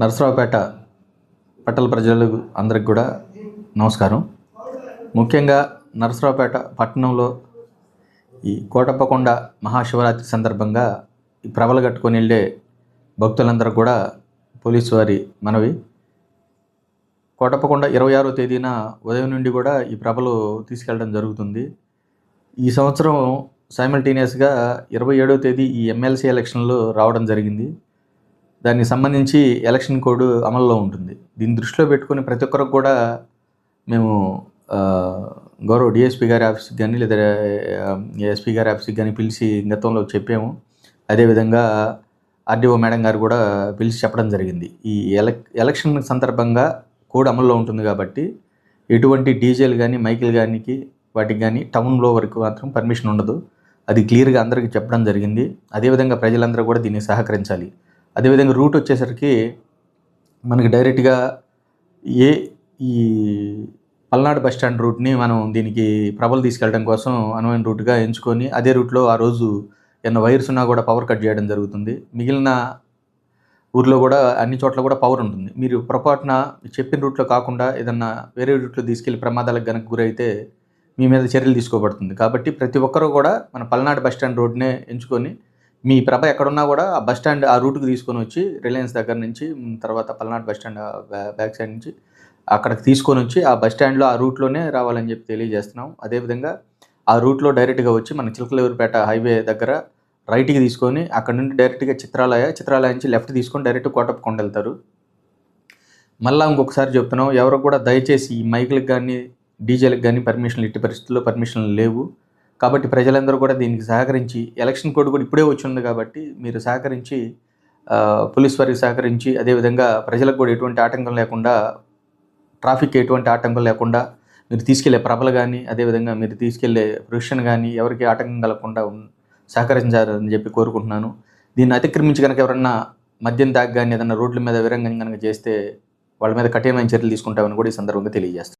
నరసరావుపేట పట్టణ ప్రజలకు అందరికి కూడా నమస్కారం. ముఖ్యంగా నరసరావుపేట పట్టణంలో ఈ కోటప్పకొండ మహాశివరాత్రి సందర్భంగా ఈ ప్రభలు కట్టుకొని వెళ్ళే భక్తులందరూ కూడా పోలీసు వారి మనవి. కోటప్పకొండ ఇరవై ఆరో తేదీన ఉదయం నుండి కూడా ఈ ప్రభలు తీసుకెళ్ళడం జరుగుతుంది. ఈ సంవత్సరం సైమల్టేనియస్గా ఇరవై ఏడో తేదీ ఈ ఎమ్మెల్సీ ఎలక్షన్లు రావడం జరిగింది. దానికి సంబంధించి ఎలక్షన్ కోడ్ అమల్లో ఉంటుంది. దీన్ని దృష్టిలో పెట్టుకొని ప్రతి ఒక్కరికి కూడా మేము గౌరవ డిఎస్పీ గారి ఆఫీస్కి కానీ లేదా ఎస్పీ గారి ఆఫీస్కి కానీ పిలిచి గతంలో చెప్పాము. అదేవిధంగా ఆర్డీఓ మేడం గారు కూడా పిలిచి చెప్పడం జరిగింది. ఈ ఎలక్ ఎలక్షన్ సందర్భంగా కోడ్ అమల్లో ఉంటుంది కాబట్టి ఎటువంటి డీజేలు కానీ మైకిల్ కానీ వాటికి కానీ టౌన్లో వరకు మాత్రం పర్మిషన్ ఉండదు. అది క్లియర్గా అందరికీ చెప్పడం జరిగింది. అదేవిధంగా ప్రజలందరూ కూడా దీన్ని సహకరించాలి. అదేవిధంగా రూట్ వచ్చేసరికి మనకి డైరెక్ట్గా ఏ ఈ పల్నాడు బస్ స్టాండ్ రూట్ని మనం దీనికి ప్రభలు తీసుకెళ్ళడం కోసం అనువైన రూట్గా ఎంచుకొని అదే రూట్లో ఆ రోజు ఎన్న వైర్స్ ఉన్నా కూడా పవర్ కట్ చేయడం జరుగుతుంది. మిగిలిన ఊర్లో కూడా అన్ని చోట్ల కూడా పవర్ ఉంటుంది. మీరు పొరపాటున చెప్పిన రూట్లో కాకుండా ఏదన్నా వేరే రూట్లో తీసుకెళ్ళి ప్రమాదాలకు గనక గురైతే మీ మీద చర్యలు తీసుకోబడుతుంది. కాబట్టి ప్రతి ఒక్కరూ కూడా మన పల్నాడు బస్ స్టాండ్ రోడ్నే ఎంచుకొని మీ ప్రభ ఎక్కడున్నా కూడా ఆ బస్ స్టాండ్ ఆ రూట్కి తీసుకొని వచ్చి రిలయన్స్ దగ్గర నుంచి తర్వాత Palnadu bus stand back side నుంచి అక్కడికి తీసుకొని వచ్చి ఆ బస్ స్టాండ్లో ఆ రూట్లోనే రావాలని చెప్పి తెలియజేస్తున్నాం. అదేవిధంగా ఆ రూట్లో డైరెక్ట్గా వచ్చి మన చిలకలూరుపేట హైవే దగ్గర రైట్కి తీసుకొని అక్కడ నుండి డైరెక్ట్గా చిత్రాలయ చిత్రాలయ నుంచి లెఫ్ట్ తీసుకొని డైరెక్ట్ కోటప్పకొండ వెళ్తారు. మళ్ళీ ఇంకొకసారి చెప్తున్నాం ఎవరు కూడా దయచేసి ఈ మైకులకు కానీ డీజేలకు కానీ పర్మిషన్లు ఇట్టి పరిస్థితుల్లో పర్మిషన్లు లేవు. కాబట్టి ప్రజలందరూ కూడా దీనికి సహకరించి ఎలక్షన్ కోడ్ కూడా ఇప్పుడే వచ్చింది కాబట్టి మీరు సహకరించి పోలీస్ వారికి సహకరించి అదేవిధంగా ప్రజలకు కూడా ఎటువంటి ఆటంకం లేకుండా ట్రాఫిక్ ఎటువంటి ఆటంకం లేకుండా మీరు తీసుకెళ్ళే ప్రభలు కానీ అదేవిధంగా మీరు తీసుకెళ్ళే ప్రొఫెషన్ కానీ ఎవరికి ఆటంకం కలగకుండా సహకరించాలని చెప్పి కోరుకుంటున్నాను. దీన్ని అతిక్రమించి కనుక ఎవరన్నా మద్యం దాకా కానీ ఏదన్నా రోడ్ల మీద విరంగం కనుక చేస్తే వాళ్ళ మీద కఠినమైన చర్యలు తీసుకుంటామని కూడా ఈ సందర్భంగా తెలియజేస్తాను